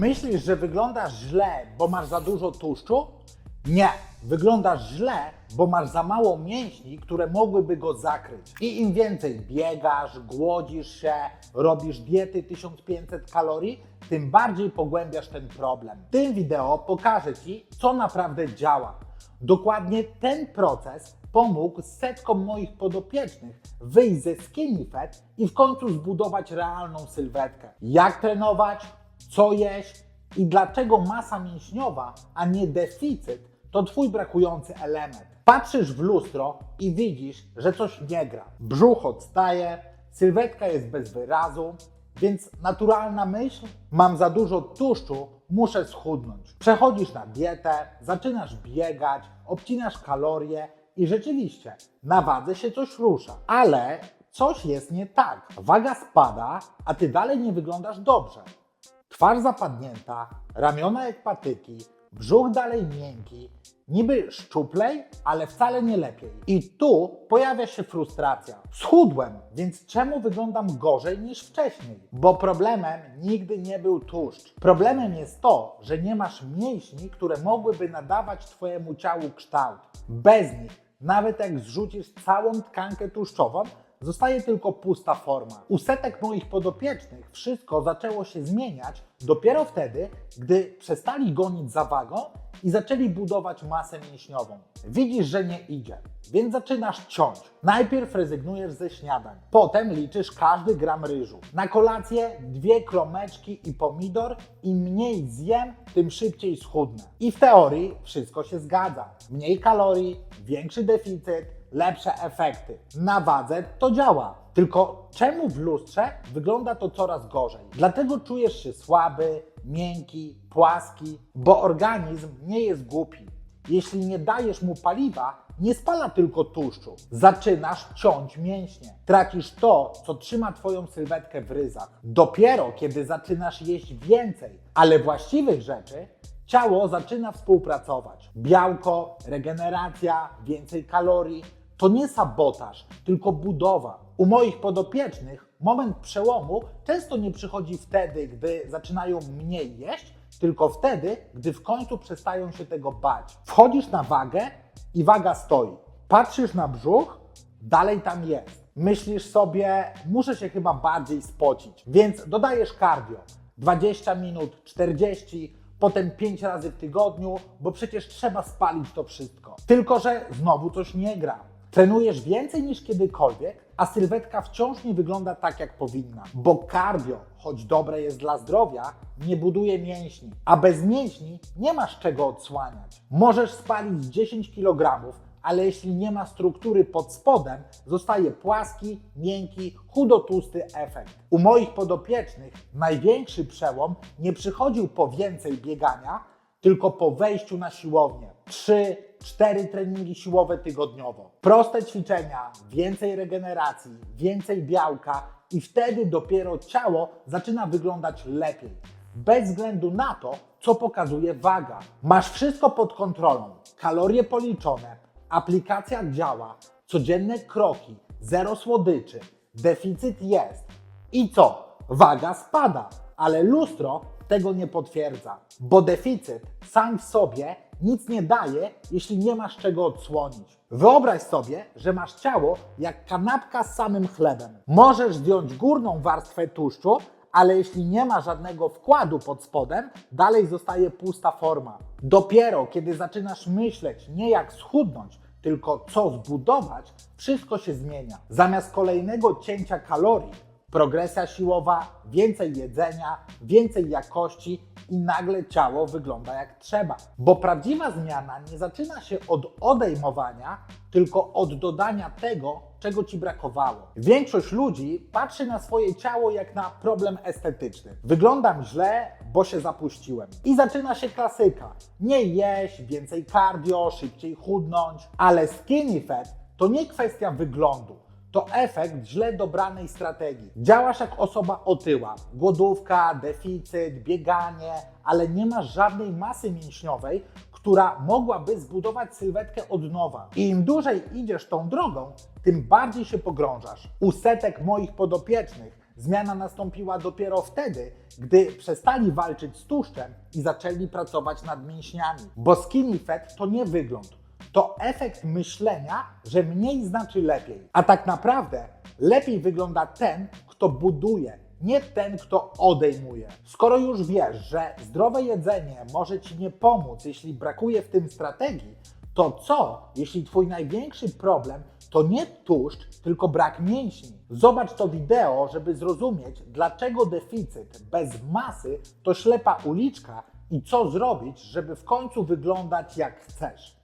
Myślisz, że wyglądasz źle, bo masz za dużo tłuszczu? Nie, wyglądasz źle, bo masz za mało mięśni, które mogłyby go zakryć. I im więcej biegasz, głodzisz się, robisz diety 1500 kalorii, tym bardziej pogłębiasz ten problem. W tym wideo pokażę Ci, co naprawdę działa. Dokładnie ten proces pomógł setkom moich podopiecznych wyjść ze skinny fat i w końcu zbudować realną sylwetkę. Jak trenować, co jeść i dlaczego masa mięśniowa, a nie deficyt to Twój brakujący element. Patrzysz w lustro i widzisz, że coś nie gra. Brzuch odstaje, sylwetka jest bez wyrazu, więc naturalna myśl, mam za dużo tłuszczu, muszę schudnąć. Przechodzisz na dietę, zaczynasz biegać, obcinasz kalorie i rzeczywiście na wadze się coś rusza. Ale coś jest nie tak. Waga spada, a ty dalej nie wyglądasz dobrze. Twarz zapadnięta, ramiona jak patyki, brzuch dalej miękki, niby szczuplej, ale wcale nie lepiej. I tu pojawia się frustracja. Schudłem, więc czemu wyglądam gorzej niż wcześniej? Bo problemem nigdy nie był tłuszcz. Problemem jest to, że nie masz mięśni, które mogłyby nadawać Twojemu ciału kształt. Bez nich, nawet jak zrzucisz całą tkankę tłuszczową, Zostaje tylko pusta forma. U setek moich podopiecznych wszystko zaczęło się zmieniać dopiero wtedy, gdy przestali gonić za wagą i zaczęli budować masę mięśniową. Widzisz, że nie idzie, więc zaczynasz ciąć. Najpierw rezygnujesz ze śniadań, potem liczysz każdy gram ryżu. Na kolację dwie kromeczki i pomidor. Im mniej zjem, tym szybciej schudnę. I w teorii wszystko się zgadza. Mniej kalorii, większy deficyt, lepsze efekty. Na wadze to działa. Tylko czemu w lustrze wygląda to coraz gorzej? Dlatego czujesz się słaby, miękki, płaski, bo organizm nie jest głupi. Jeśli nie dajesz mu paliwa, nie spala tylko tłuszczu. Zaczynasz ciąć mięśnie. Tracisz to, co trzyma Twoją sylwetkę w ryzach. Dopiero kiedy zaczynasz jeść więcej, ale właściwych rzeczy, ciało zaczyna współpracować. Białko, regeneracja, więcej kalorii to nie sabotaż, tylko budowa. U moich podopiecznych moment przełomu często nie przychodzi wtedy, gdy zaczynają mniej jeść, tylko wtedy, gdy w końcu przestają się tego bać. Wchodzisz na wagę i waga stoi. Patrzysz na brzuch, dalej tam jest. Myślisz sobie, muszę się chyba bardziej spocić, więc dodajesz cardio. 20 minut, 40, potem 5 razy w tygodniu, bo przecież trzeba spalić to wszystko. Tylko, że znowu coś nie gra. Trenujesz więcej niż kiedykolwiek, a sylwetka wciąż nie wygląda tak, jak powinna. Bo cardio, choć dobre jest dla zdrowia, nie buduje mięśni. A bez mięśni nie masz czego odsłaniać. Możesz spalić 10 kg, ale jeśli nie ma struktury pod spodem, zostaje płaski, miękki, chudo-tłusty efekt. U moich podopiecznych największy przełom nie przychodził po więcej biegania, tylko po wejściu na siłownię. 3, 4 treningi siłowe tygodniowo. Proste ćwiczenia, więcej regeneracji, więcej białka i wtedy dopiero ciało zaczyna wyglądać lepiej. Bez względu na to, co pokazuje waga. Masz wszystko pod kontrolą. Kalorie policzone, aplikacja działa, codzienne kroki, zero słodyczy, deficyt jest. I co? Waga spada, ale lustro tego nie potwierdza, bo deficyt sam w sobie nic nie daje, jeśli nie masz czego odsłonić. Wyobraź sobie, że masz ciało jak kanapka z samym chlebem. Możesz zdjąć górną warstwę tłuszczu, ale jeśli nie ma żadnego wkładu pod spodem, dalej zostaje pusta forma. Dopiero kiedy zaczynasz myśleć nie jak schudnąć, tylko co zbudować, wszystko się zmienia. Zamiast kolejnego cięcia kalorii, progresja siłowa, więcej jedzenia, więcej jakości i nagle ciało wygląda jak trzeba. Bo prawdziwa zmiana nie zaczyna się od odejmowania, tylko od dodania tego, czego ci brakowało. Większość ludzi patrzy na swoje ciało jak na problem estetyczny. Wyglądam źle, bo się zapuściłem. I zaczyna się klasyka. Nie jeść, więcej cardio, szybciej chudnąć, ale skinny fat to nie kwestia wyglądu to efekt źle dobranej strategii. Działasz jak osoba otyła. Głodówka, deficyt, bieganie, ale nie masz żadnej masy mięśniowej, która mogłaby zbudować sylwetkę od nowa. I im dłużej idziesz tą drogą, tym bardziej się pogrążasz. U setek moich podopiecznych Zmiana nastąpiła dopiero wtedy, gdy przestali walczyć z tłuszczem i zaczęli pracować nad mięśniami. Bo skinny fat to nie wygląd, to efekt myślenia, że mniej znaczy lepiej. A tak naprawdę lepiej wygląda ten, kto buduje, nie ten, kto odejmuje. Skoro już wiesz, że zdrowe jedzenie może ci nie pomóc, jeśli brakuje w tym strategii, to co, jeśli twój największy problem to nie tłuszcz, tylko brak mięśni? Zobacz to wideo, żeby zrozumieć, dlaczego deficyt bez masy to ślepa uliczka i co zrobić, żeby w końcu wyglądać jak chcesz.